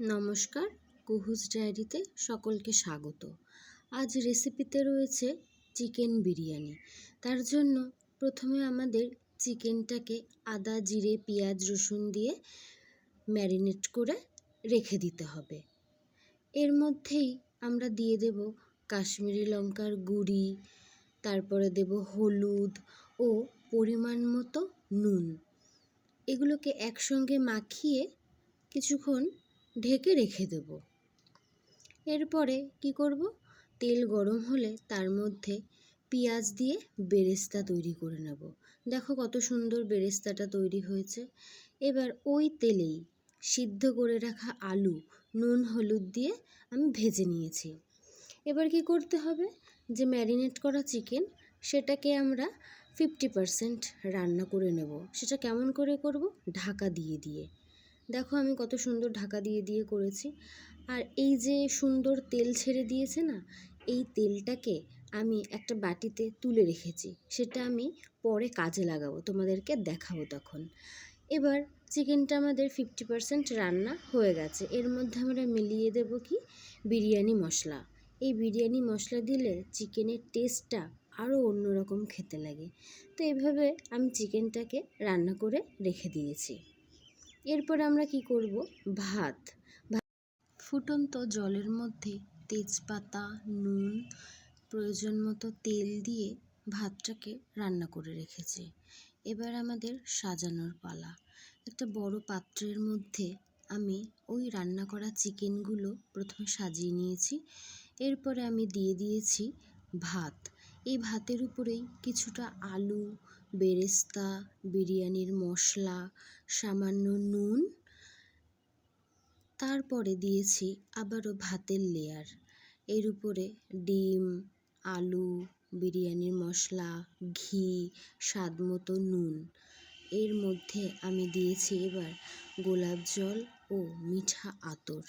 নমস্কার, কুহুস ডায়েরিতে সকলকে স্বাগত। আজ রেসিপিতে রয়েছে চিকেন বিরিয়ানি। তার জন্য প্রথমে আমাদের চিকেনটাকে আদা, জিরে, পেঁয়াজ, রসুন দিয়ে ম্যারিনেট করে রেখে দিতে হবে। এর মধ্যেই আমরা দিয়ে দেব কাশ্মীরি লঙ্কার গুঁড়ি, তারপরে দেব হলুদ ও পরিমাণ মতো নুন। এগুলোকে একসঙ্গে মাখিয়ে কিছুক্ষণ ঢেকে রেখে দেব। এরপরে কি করব? তেল গরম হলে তার মধ্যে পেঁয়াজ দিয়ে বেরেস্তা তৈরি করে নেব। দেখো কত সুন্দর বেরেস্তাটা তৈরি হয়েছে। এবার ওই তেলেই সিদ্ধ করে রাখা আলু, নুন, হলুদ দিয়ে আমি ভেজে নিয়েছি। এবার কি করতে হবে? যে ম্যারিনেট করা চিকেন, সেটাকে আমরা ফিফটি পারসেন্ট রান্না করে নেব। সেটা কেমন করে করব? ঢাকা দিয়ে দিয়ে। দেখো আমি কত সুন্দর ঢাকা দিয়ে দিয়ে করেছি। আর এই যে সুন্দর তেল ছেড়ে দিয়েছে না, এই তেলটাকে আমি একটা বাটিতে তুলে রেখেছি। সেটা আমি পরে কাজে লাগাবো, তোমাদেরকে দেখাবো তখন। এবার চিকেনটা আমাদের ফিফটি পারসেন্ট রান্না হয়ে গেছে। এর মধ্যে আমরা মিলিয়ে দেব কি? বিরিয়ানি মশলা। এই বিরিয়ানি মশলা দিলে চিকেনের টেস্টটা আরও অন্যরকম খেতে লাগে। তো এভাবে আমি চিকেনটাকে রান্না করে রেখে দিয়েছি। এরপর আমরা কি করব? ভাত। ফুটন্ত জলের মধ্যে তেজপাতা, নুন, প্রয়োজন মতো তেল দিয়ে ভাতটাকে রান্না করে রেখেছি। এবার আমাদের সাজানোর পালা। একটা বড় পাত্রের মধ্যে আমি ওই রান্না করা চিকেনগুলো প্রথমে সাজিয়ে নিয়েছি। এরপরে আমি দিয়ে দিয়েছি ভাত। এই ভাতের উপরেই কিছুটা আলু, বেরেস্তা, বিরিয়ানির মশলা, সামান্য নুন, তারপরে দিয়েছি আবারও ভাতের লেয়ার এর উপরে ডিম, আলু, বিরিয়ানির মশলা, ঘি স্বাদ মতো নুন। এর মধ্যে আমি দিয়েছি এবার গোলাপ জল ও মিঠা আতর।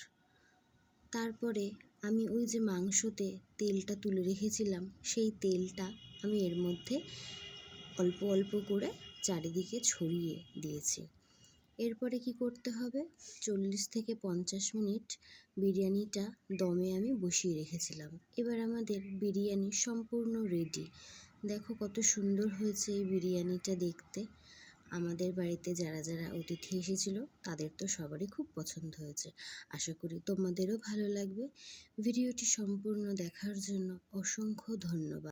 তারপরে আমি ওই যে মাংসতে তেলটা তুলে রেখেছিলাম, সেই তেলটা আমি এর মধ্যে অল্প অল্প করে চারিদিকে ছড়িয়ে দিয়েছি। এরপরে কি করতে হবে? চল্লিশ থেকে পঞ্চাশ মিনিট বিরিয়ানিটা দমে আমি বসিয়ে রেখেছিলাম। এবার আমাদের বিরিয়ানি সম্পূর্ণ রেডি দেখো কত সুন্দর হয়েছে এই বিরিয়ানিটা দেখতে। আমাদের বাড়িতে যারা যারা অতিথি এসেছিল, তাদের তো সবারই খুব পছন্দ হয়েছে। আশা করি তোমাদেরও ভালো লাগবে। ভিডিওটি সম্পূর্ণ দেখার জন্য অসংখ্য ধন্যবাদ।